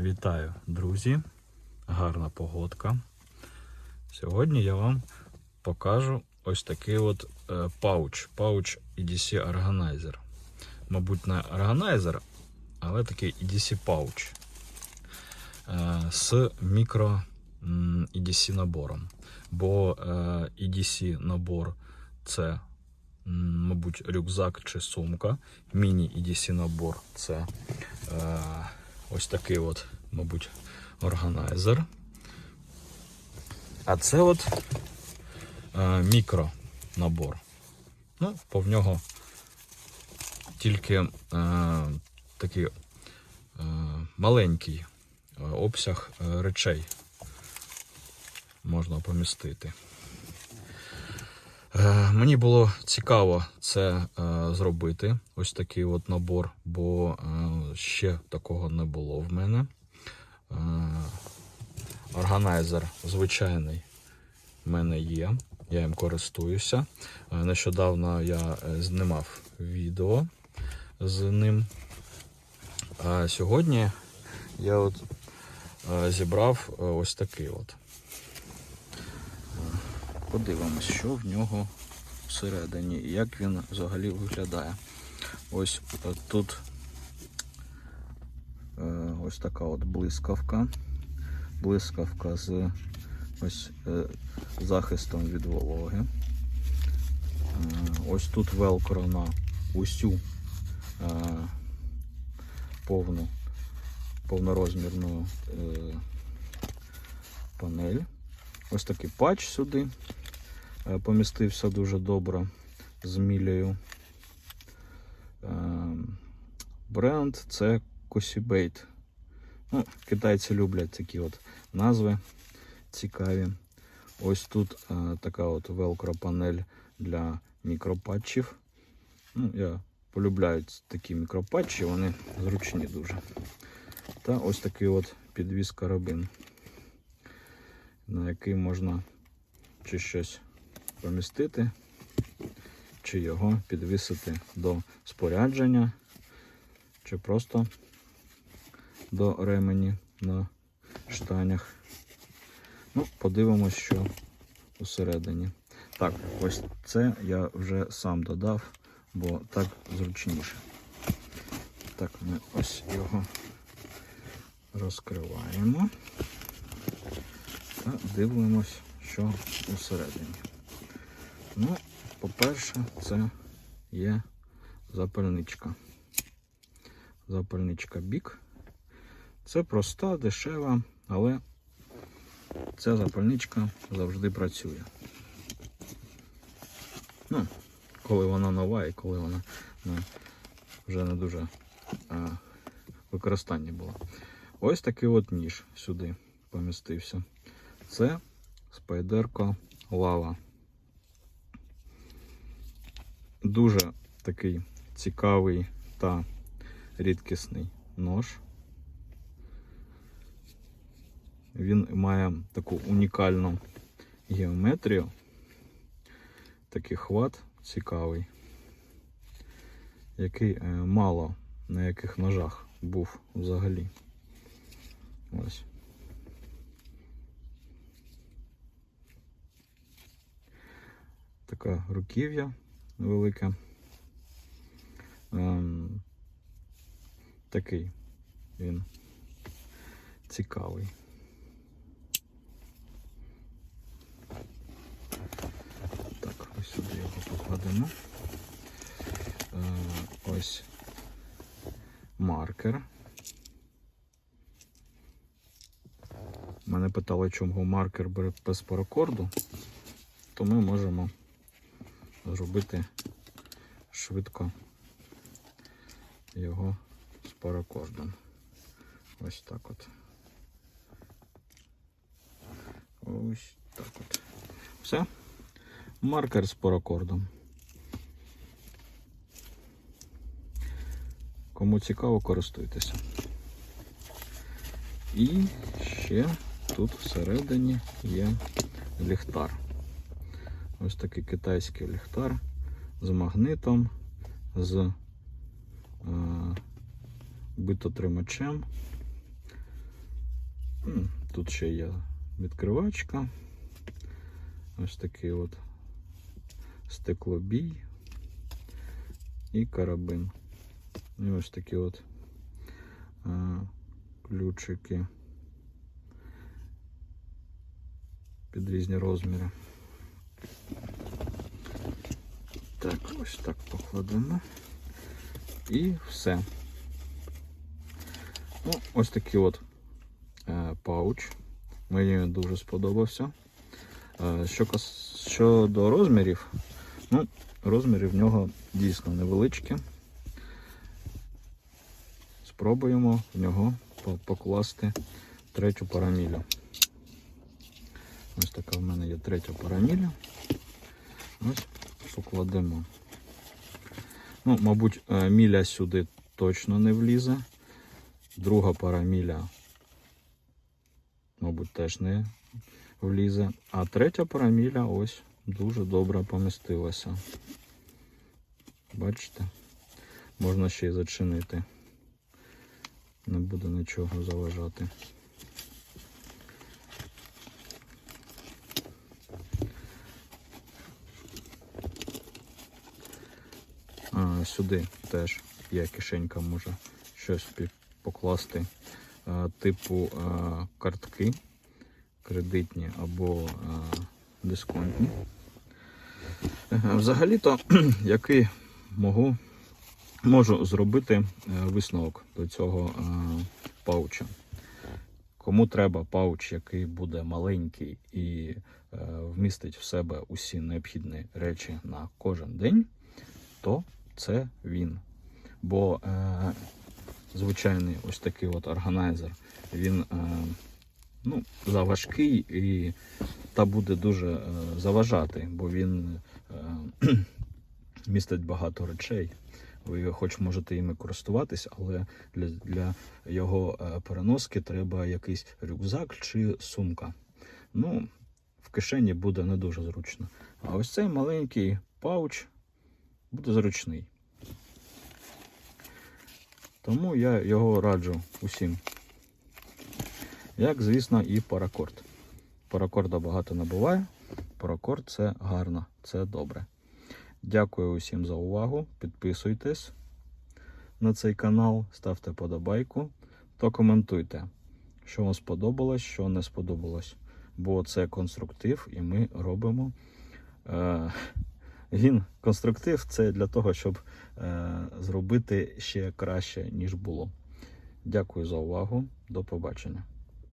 Вітаю, друзі! Гарна погодка. Сьогодні я вам покажу ось такий от е, пауч. Пауч EDC Organizer. Мабуть, не органайзер, але такий EDC пауч е, з мікро EDC набором. Бо е, EDC набор це, мабуть, рюкзак чи сумка. Міні EDC набор це ось такий от, мабуть, органайзер. А це от е, мікро набор. Ну, по в нього тільки е, такий е, маленький е, обсяг е, речей можна помістити. Е, Мені було цікаво це е, зробити, ось такий от набор, бо е, ще такого не було в мене. Органайзер звичайний в мене є, я їм користуюся. Нещодавно я знімав відео з ним. А сьогодні я от зібрав ось такий от. Подивимось, що в нього всередині і як він взагалі виглядає. Ось е, тут е, ось така от блискавка. Блискавка з ось е, захистом від вологи. Ось тут велкро на усю повну повнорозмірну панель. Ось такий патч сюди помістився дуже добре з мілею. Е, Бренд це Косібейт. Ну, китайці люблять такі от назви цікаві. Ось тут е, така от велкро панель для мікропатчів. Ну, я полюбляю такі мікропатчі, вони зручні дуже. Та ось такий от підвіз карабин, на який можна чи щось помістити, чи його підвісити до спорядження, чи просто до ремені на штанях. Ну, подивимось, що усередині. Так, ось це я вже сам додав, бо так зручніше. Так, ми ось його розкриваємо та дивимось, що усередині. Ну, по-перше, це є запальничка. Запальничка бік. Це проста, дешева, але ця запальничка завжди працює. Ну, коли вона нова і коли вона ну, вже не дуже а, використання була. Ось такий от ніж сюди помістився. Це спайдерко лава. Дуже такий цікавий та рідкісний нож. Він має таку унікальну геометрію. Такий хват цікавий, який е, мало на яких ножах був взагалі. Ось. Така руків'я велика. Ем, такий він цікавий. Так, ось сюди його покладемо. Е, ось маркер. Мене питали, чому маркер без паракорду, то ми можемо зробити швидко його з паракордом. Ось так от. Ось так от. Все. Маркер з паракордом. Кому цікаво, користуйтеся. І ще тут всередині є ліхтар. Ось такий китайський ліхтар з магнитом, з е, битотримачем. Тут ще є відкривачка. Ось такий от стеклобій і карабин. І ось такі от а, ключики під різні розміри. Так, ось так покладемо. І все. Ну, ось такий от е, пауч. Мені дуже сподобався. Е, що. Щодо розмірів, ну, розміри в нього дійсно невеличкі. Спробуємо в нього покласти третю парамілю. Ось така в мене є третя параміля. Ось покладемо. Ну, мабуть, е, міля сюди точно не влізе. Друга параміля, мабуть, теж не влізе. А третя параміля ось дуже добре помістилася. Бачите? Можна ще й зачинити. Не буде нічого заважати. А, сюди теж є кишенька, може щось покласти типу картки кредитні або дисконтні. Е, Взагалі-то, який можу, можу зробити е, висновок до цього е, пауча. Кому треба пауч, який буде маленький і е, вмістить в себе усі необхідні речі на кожен день, то це він. Бо е, звичайний ось такий от органайзер, він е, ну, заважкий і та буде дуже е, заважати, бо він е, містить багато речей. Ви хоч можете іми користуватись, але для, для його е, переноски треба якийсь рюкзак чи сумка. Ну, в кишені буде не дуже зручно. А ось цей маленький пауч буде зручний. Тому я його раджу усім. Як, звісно, і паракорд. Паракорда багато не буває. Паракорд це гарно, це добре. Дякую усім за увагу. Підписуйтесь на цей канал, ставте подобайку та коментуйте, що вам сподобалось, що не сподобалось. Бо це конструктив, і ми робимо. Е, він конструктив це для того, щоб е, зробити ще краще, ніж було. Дякую за увагу. До побачення.